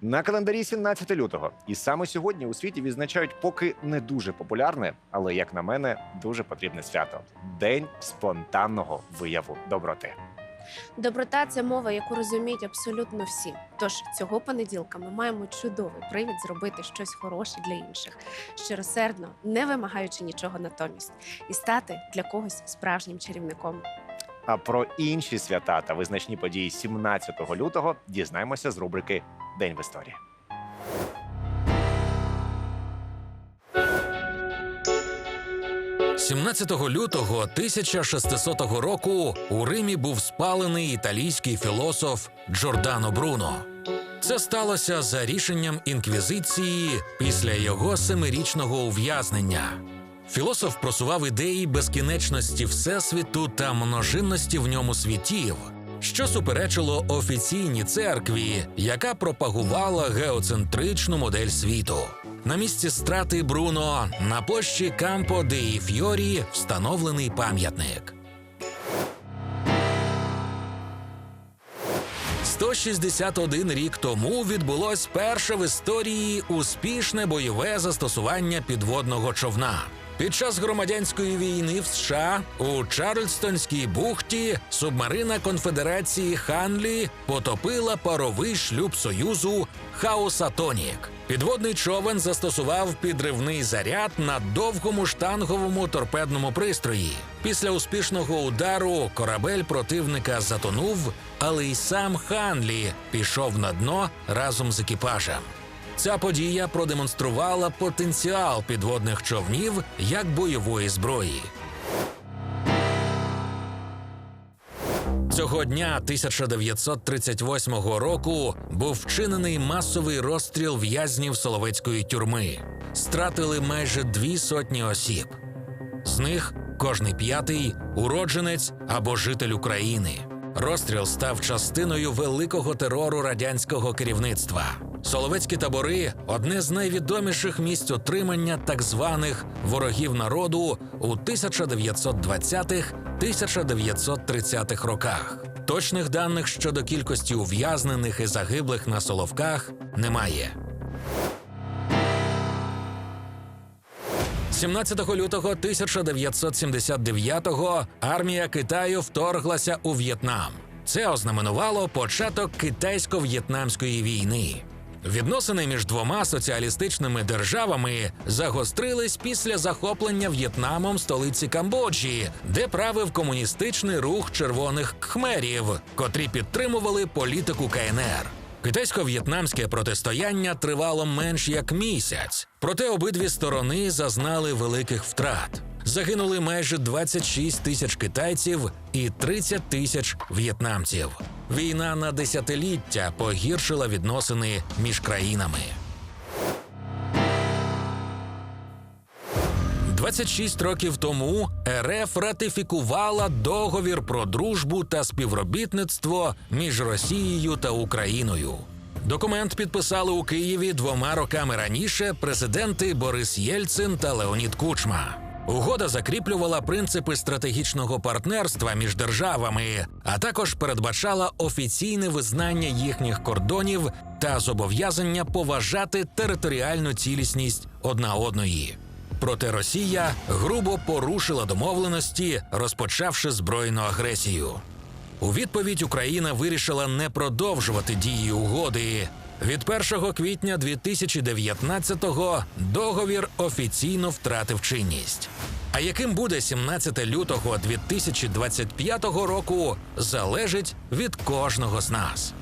На календарі 17 лютого, і саме сьогодні у світі відзначають поки не дуже популярне, але як на мене, дуже потрібне свято день спонтанного вияву доброти. Доброта це мова, яку розуміють абсолютно всі. Тож цього понеділка ми маємо чудовий привід зробити щось хороше для інших, щиросердно, не вимагаючи нічого натомість, і стати для когось справжнім чарівником. А про інші свята та визначні події 17 лютого дізнаємося з рубрики День в історії. – 17 лютого 1600 року у Римі був спалений італійський філософ Джордано Бруно. Це сталося за рішенням інквізиції після його семирічного ув'язнення. Філософ просував ідеї безкінечності всесвіту та множинності в ньому світів, що суперечило офіційній церкві, яка пропагувала геоцентричну модель світу. На місці страти Бруно на площі Кампо деї Фьорі встановлений пам'ятник. 161 рік тому відбулось перше в історії успішне бойове застосування підводного човна. Під час громадянської війни в США у Чарльстонській бухті субмарина Конфедерації Ханлі потопила паровий шлюб Союзу Хаусатонік. Підводний човен застосував підривний заряд на довгому штанговому торпедному пристрої. Після успішного удару корабель противника затонув, але й сам Ханлі пішов на дно разом з екіпажем. Ця подія продемонструвала потенціал підводних човнів як бойової зброї. Цього дня 1938 року був вчинений масовий розстріл в'язнів Соловецької тюрми. Стратили майже дві сотні осіб. З них кожний п'ятий уродженець або житель України. Розстріл став частиною великого терору радянського керівництва. Соловецькі табори одне з найвідоміших місць отримання так званих ворогів народу у 1920-1930-х роках. Точних даних щодо кількості ув'язнених і загиблих на Соловках немає. 17 лютого 1979-го армія Китаю вторглася у В'єтнам. Це ознаменувало початок китайсько-в'єтнамської війни. Відносини між двома соціалістичними державами загострились після захоплення В'єтнамом столиці Камбоджі, де правив комуністичний рух червоних кхмерів, котрі підтримували політику КНР. Китайсько-в'єтнамське протистояння тривало менш як місяць, проте обидві сторони зазнали великих втрат. Загинули майже 26 тисяч китайців і 30 тисяч в'єтнамців. Війна на десятиліття погіршила відносини між країнами. 26 років тому РФ ратифікувала договір про дружбу та співробітництво між Росією та Україною. Документ підписали у Києві двома роками раніше президенти Борис Єльцин та Леонід Кучма. Угода закріплювала принципи стратегічного партнерства між державами, а також передбачала офіційне визнання їхніх кордонів та зобов'язання поважати територіальну цілісність одна одної. Проте Росія грубо порушила домовленості, розпочавши збройну агресію. У відповідь Україна вирішила не продовжувати дії угоди. Від 1 квітня 2019-го договір офіційно втратив чинність. А яким буде 17 лютого 2025 року, залежить від кожного з нас.